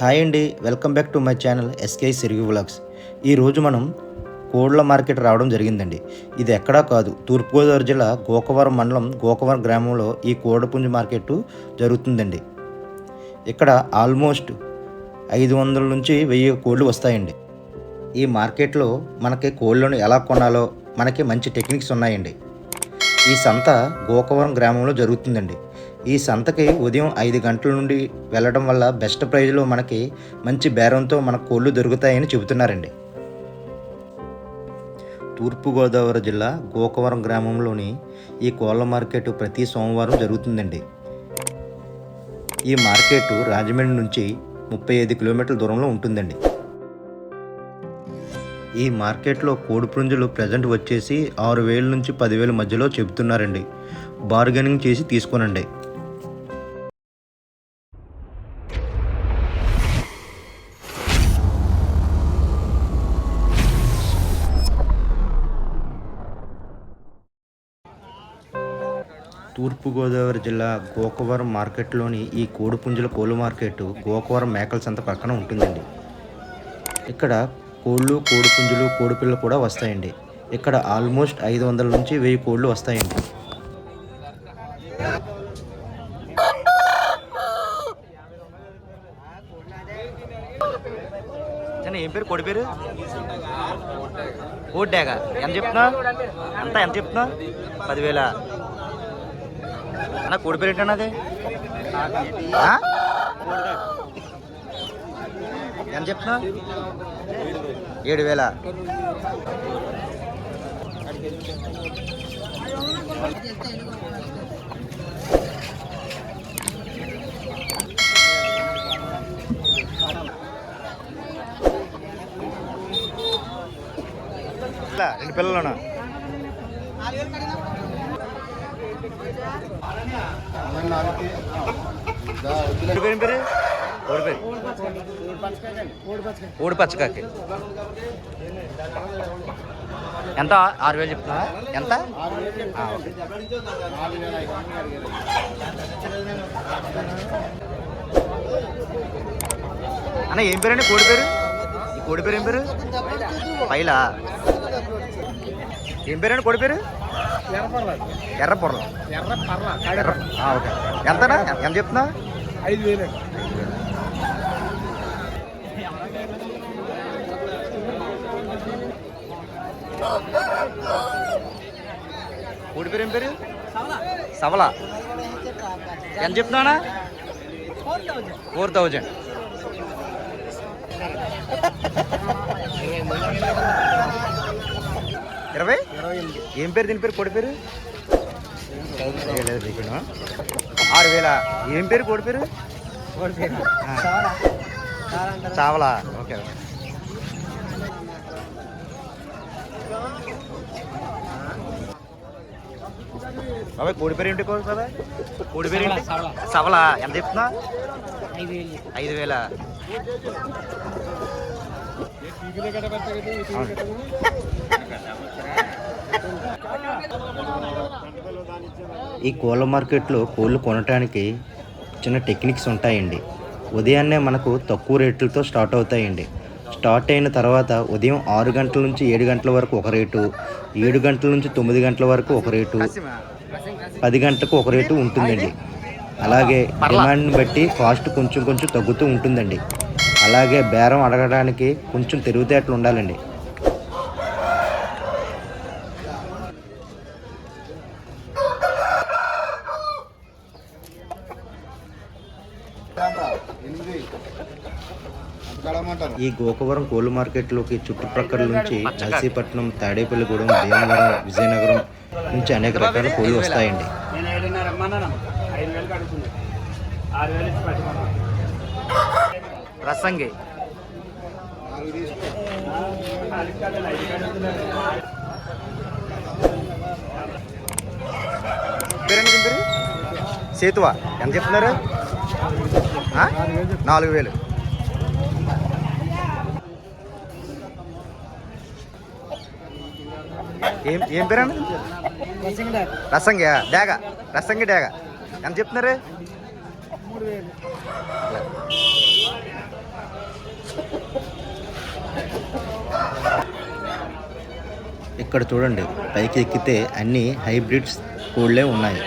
Hi అండి welcome back to my channel SK సిరిగి vlogs. ఈరోజు మనం కోళ్ళ మార్కెట్ రావడం జరిగిందండి. ఇది ఎక్కడా కాదు తూర్పుగోదావరి జిల్లా గోకవరం మండలం గోకవరం గ్రామంలో ఈ కోడిపుంజు మార్కెట్ జరుగుతుందండి. ఇక్కడ ఆల్మోస్ట్ ఐదు వందల నుంచి వెయ్యి కోళ్ళు వస్తాయండి. ఈ మార్కెట్లో మనకి కోళ్ళను ఎలా కొనాలో మనకి మంచి టెక్నిక్స్ ఉన్నాయండి. ఈ సంత గోకవరం గ్రామంలో జరుగుతుందండి. ఈ సంతకి ఉదయం ఐదు గంటల నుండి వెళ్ళడం వల్ల బెస్ట్ ప్రైజ్లో మనకి మంచి బేరంతో మన కోళ్ళు దొరుకుతాయని చెబుతున్నారండి. తూర్పుగోదావరి జిల్లా గోకవరం గ్రామంలోని ఈ కోళ్ళ మార్కెట్ ప్రతి సోమవారం జరుగుతుందండి. ఈ మార్కెట్ రాజమండ్రి నుంచి ముప్పై ఐదు కిలోమీటర్ల దూరంలో ఉంటుందండి. ఈ మార్కెట్లో కోడిపుంజులు ప్రజెంట్ వచ్చేసి ఆరు వేల నుంచి పదివేల మధ్యలో చెబుతున్నారండి. బార్గెనింగ్ చేసి తీసుకోనండి. తూర్పుగోదావరి జిల్లా గోకవరం మార్కెట్లోని ఈ కోడిపుంజుల కోళ్ళు మార్కెట్ గోకవరం మేకల సంత పక్కన ఉంటుందండి. ఇక్కడ కోళ్ళు కోడిపుంజులు కోడిపిల్లలు కూడా వస్తాయండి. ఇక్కడ ఆల్మోస్ట్ ఐదు వందల నుంచి వెయ్యి కోళ్ళు వస్తాయండి. ఏం పేరు? కోడి పేరు? కోడ్డాగా. ఎంత చెప్తున్నా ఎంత ఎంత చెప్తున్నా పదివేల. అన్న కోడి పేరు అది? ఎంత చెప్తున్నా ఏడు వేల. రెండు పిల్లలున్నా. పేరు పేరు కోడి పచ్చకాకి ఎంత? ఆరు వేలు చెప్తున్నా ఎంత? అన్న ఏం పేరండి? కోడి పేరు? ఈ కోడి పేరు ఏం పేరు? పైలా? ఏం పేరండి? కోడి పేరు? ఎర్ర పొరలు ఎర్ర ఓకే. ఎంతనా? ఎంత చెప్తున్నా? ఐదు వేలు. కోడి పేరు ఏం పేరు? సవల. ఎంత చెప్తున్నానా? Four thousand. ఇరవై? ఏం పేరు దీని పేరు కోడి పేరు? ఆరు వేల. ఏం పేరు కోడి పేరు. చావలా. ఓకే బాబాయ్ కోడి పేరు ఏంటి కోడి బాబాయ్? కోడి పేరు ఏంటి? సవలా ఎంత చెప్తున్నా? ఐదు వేల. ఈ కోళ్ళ మార్కెట్లో కోళ్ళు కొనటానికి చిన్న టెక్నిక్స్ ఉంటాయండి. ఉదయాన్నే మనకు తక్కువ రేట్లతో స్టార్ట్ అవుతాయండి. స్టార్ట్ అయిన తర్వాత ఉదయం ఆరు గంటల నుంచి ఏడు గంటల వరకు ఒక రేటు ఏడు గంటల నుంచి తొమ్మిది గంటల వరకు ఒక రేటు పది గంటలకు ఒక రేటు ఉంటుందండి. అలాగే డిమాండ్ని బట్టి కాస్ట్ కొంచెం కొంచెం తగ్గుతూ ఉంటుందండి. అలాగే బేరం అడగడానికి కొంచెం తెలివితేటలు ఉండాలండి. ఈ గోకవరం కోళ్ళు మార్కెట్లోకి చుట్టుప్రక్కల నుంచి నర్సీపట్నం తాడేపల్లిగూడెం భీమవరం విజయనగరం నుంచి అనేక రకాల కోళ్ళు వస్తాయండి నేను ఏడున్నర రమ్మన్నాను ఐదు వేలు కడుగుతుంది ఆరు వేలు ఇచ్చి పట్టుకున్నాను రసంగి పేరండి దీని సేతువా? ఎంత చెప్తున్నారు? నాలుగు వేలు. ఏం ఏం పేరండి? రసంగి డేగ. రసంగి డేగ. ఎంత చెప్తున్నారు? మూడు వేలు ఇక్కడ చూడండి. పైకి ఎక్కితే అన్ని హైబ్రిడ్స్ కోళ్ళే ఉన్నాయి.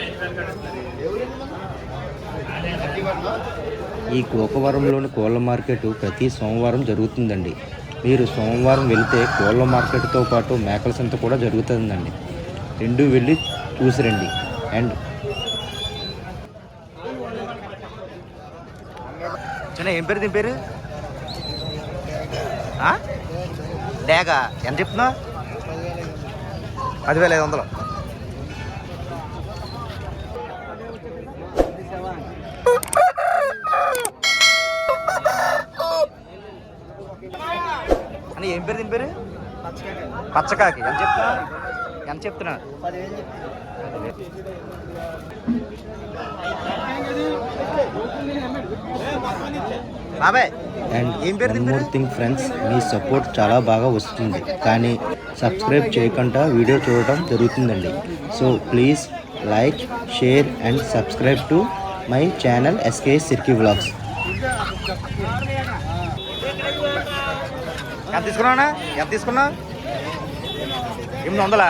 ఈ కోకవరంలోని కోళ్ళ మార్కెట్ ప్రతి సోమవారం జరుగుతుందండి. మీరు సోమవారం వెళితే కోళ్ళ మార్కెట్తో పాటు మేకల సంత కూడా జరుగుతుందండి. రెండు వెళ్ళి చూసిరండి అండ్ ఏం పేరు? దీని పేరు? డేగా. ఎంత చెప్తున్నావు? పదివేల ఐదు వందలు. అని ఏం పేరు దీని పేరు? పచ్చకాకి. ఎంత చెప్తున్నా? ఎంత చెప్తున్నా? బాబాయ్. And one more thing friends me support చాలా బాగా వస్తుంది. కానీ సబ్స్క్రైబ్ చేయకుండా వీడియో చూడటం జరుగుతుందండి. So please like share and subscribe to my channel SK సిర్కి vlogs. ఎంత తీసుకున్నావునా ఎంత తీసుకున్నావు? ఎనిమిది వందలా?